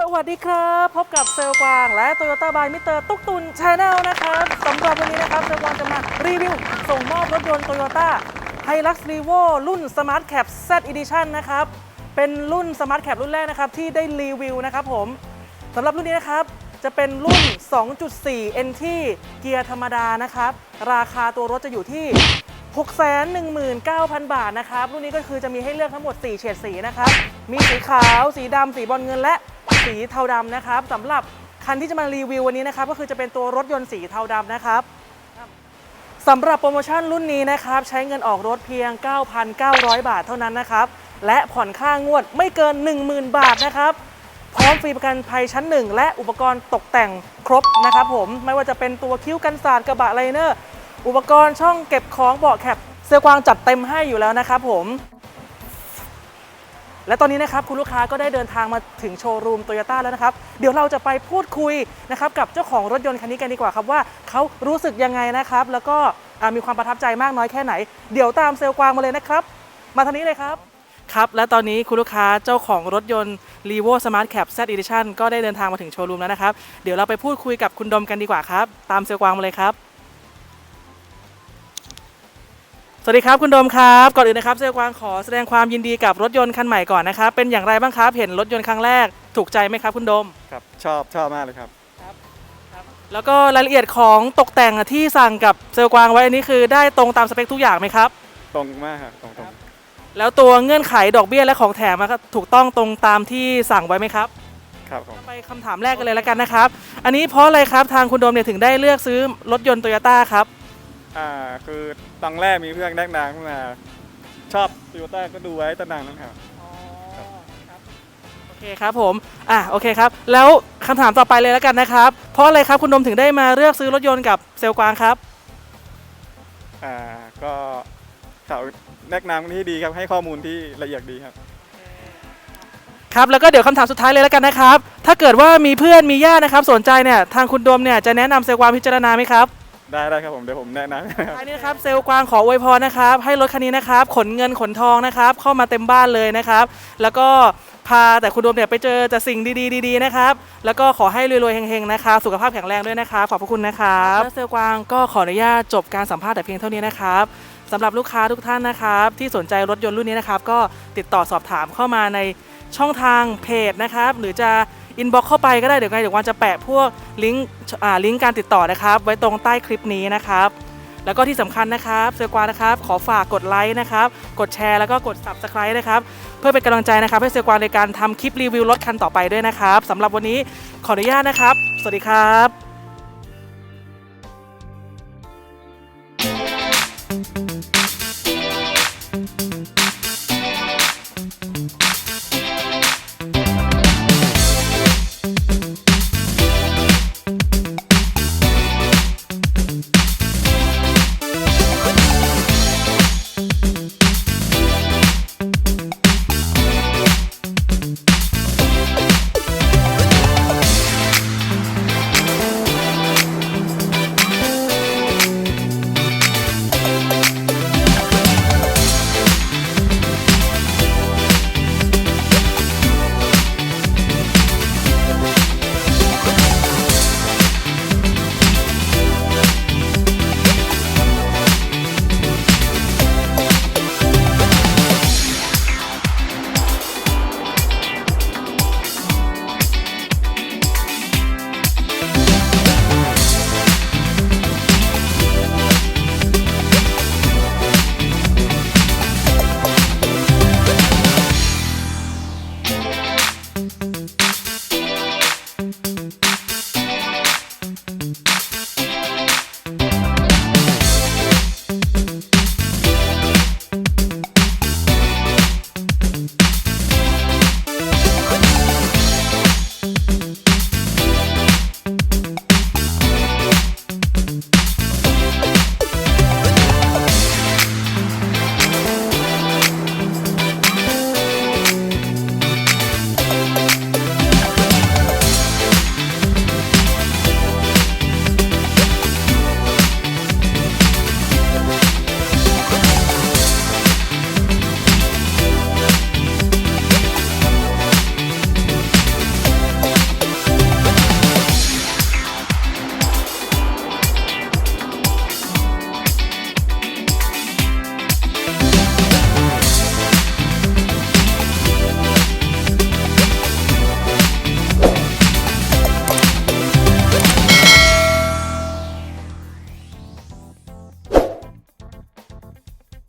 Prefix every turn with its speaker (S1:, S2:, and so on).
S1: สวัสดีครับ พบกับเซลกวาง และ Toyota by Mr. ตุ๊กตุนชาแนลนะครับสำหรับวันนี้นะครับเซลกวางจะมารีวิว ส่งมอบรถยนต์ Toyota Hilux Revo รุ่น Smart Cap Z Edition นะครับ เป็นรุ่น Smart Cap รุ่นแรกนะครับ ที่ได้รีวิวนะครับผมสำหรับรุ่นนี้นะครับ จะเป็นรุ่น 2.4 NT เกียร์ธรรมดานะครับ ราคาตัวรถจะอยู่ที่619,000 บาทนะครับ รุ่นนี้ก็คือจะมีให้เลือกทั้งหมด 4 เฉดสีนะครับ มีสีขาว สีดำ สีบอลเงินและ สีเทาดำนะครับสำหรับคันที่จะมารีวิววันนี้นะครับก็คือจะเป็นตัวรถยนต์สีเทาดำนะครับสำหรับโปรโมชั่นรุ่นนี้นะครับใช้เงินออกรถเพียง 9,900 บาทเท่านั้นนะครับและผ่อนค่างวดไม่เกิน 10,000 บาทนะครับพร้อมฟรีประกันภัยชั้น 1 และอุปกรณ์ตกแต่งครบนะครับผมไม่ว่าจะเป็นตัวคิ้วกันสาดกระบะไลเนอร์ อุปกรณ์ช่องเก็บของเบาะแคปเซลลกวางจัดเต็มให้อยู่แล้วนะครับผม และตอนนี้นะครับคุณลูกค้าก็ได้เดินทางมาถึงโชว์รูมโตโยต้าแล้วนะครับ เดี๋ยวเราจะไปพูดคุยนะครับกับเจ้าของรถยนต์คันนี้กันดีกว่าครับว่าเขารู้สึกยังไงนะครับ แล้วก็มีความประทับใจมากน้อยแค่ไหน เดี๋ยวตามเซลลกวางมาเลยนะครับ มาทางนี้เลยครับครับ และตอนนี้คุณลูกค้าเจ้าของรถยนต์ r e v o Smart Cap Z Edition ก็ได้เดินทางมาถึงโชว์รูมแล้วนะครับ เดี๋ยวเราไปพูดคุยกับคุณดมกันดีกว่าครับ ตามเซลลกวางมาเลยครับ สวัสดีครับคุณโดมครับ ก่อนอื่นนะครับเซลลกวางขอแสดงความยินดีกับรถยนต์คันใหม่ก่อนนะครับ เป็นอย่างไรบ้างครับ เห็นรถยนต์ครั้งแรกถูกใจไหมครับคุณโดม
S2: ครับชอบชอบมากเลยครับ
S1: แล้วก็รายละเอียดของตกแต่งที่สั่งกับเซลลกวางไว้อันนี้คือได้ตรงตามสเปคทุกอย่างไหมครับ
S2: ตรงมากครับตรงตรง
S1: แล้วตัวเงื่อนไขดอกเบี้ยและของแถมอะครับถูกต้องตรงตามที่สั่งไว้ไหมครับ
S2: ครับผม
S1: ไปคำถามแรกกันเลยแล้วกันนะครับ อันนี้เพราะอะไรครับทางคุณโดมเนี่ยถึงได้เลือกซื้อรถยนต์โตโยต้าครับ
S2: อ่าคือตอนแรกมีเพื่อนแนะนำขึ้นมา ชอบโตโยต้าก็ดูไว้ตั้งนานแล้วครับ
S1: โอเคครับผมอะโอเคครับ แล้วคำถามต่อไปเลยแล้วกันนะครับ เพราะอะไรครับคุณโดมถึงได้มาเลือกซื้อรถยนต์กับเซลลกวางครับ
S2: อ่าก็เขาแนะนำที่ดีครับให้ข้อมูลที่ละเอียดดีครับ
S1: ครับแล้วก็เดี๋ยวคำถามสุดท้ายเลยแล้วกันนะครับ ถ้าเกิดว่ามีเพื่อนมีญาตินะครับ สนใจเนี่ยทางคุณโดมเนี่ยจะแนะนำเซลลกวางพิจารณาไหมครับ
S2: ได้ได้ครับผมเดี๋ยวผมแนะนำครับ
S1: ท้ายนี้นะครับเซลลกวางขออวยพรนะครับ ให้รถคันนี้นะครับ ขนเงินขนทองนะครับ เข้ามาเต็มบ้านเลยนะครับ แล้วก็พาแต่คุณโดมเนี่ยไปเจอแต่สิ่งดีๆดีๆนะครับ แล้วก็ขอให้รวยๆเฮงๆนะครับสุขภาพแข็งแรงด้วยนะครับขอบพระคุณนะครับแล้วเซลลกวางก็ขออนุญาตจบการสัมภาษณ์แต่เพียงเท่านี้นะครับสำหรับลูกค้าทุกท่านนะครับ ที่สนใจรถยนต์รุ่นนี้นะครับ ก็ติดต่อสอบถามเข้ามาในช่องทางเพจนะครับ หรือจะ อินบ็อกเข้าไปก็ได้เดี๋ยวไงเดี๋ยววันจะแปะพวกลิงก์ลิงก์การติดต่อนะครับ ไว้ตรงใต้คลิปนี้นะครับ แล้วก็ที่สำคัญนะครับเซอร์กวานะครับ ขอฝากกดไลค์นะครับ กดแชร์แล้วก็กด subscribe นะครับ เพื่อเป็นกำลังใจนะครับ ให้เซอร์กวาในการทำคลิปรีวิวรถคันต่อไปด้วยนะครับสำหรับวันนี้ขออนุญาตนะครับ สวัสดีครับ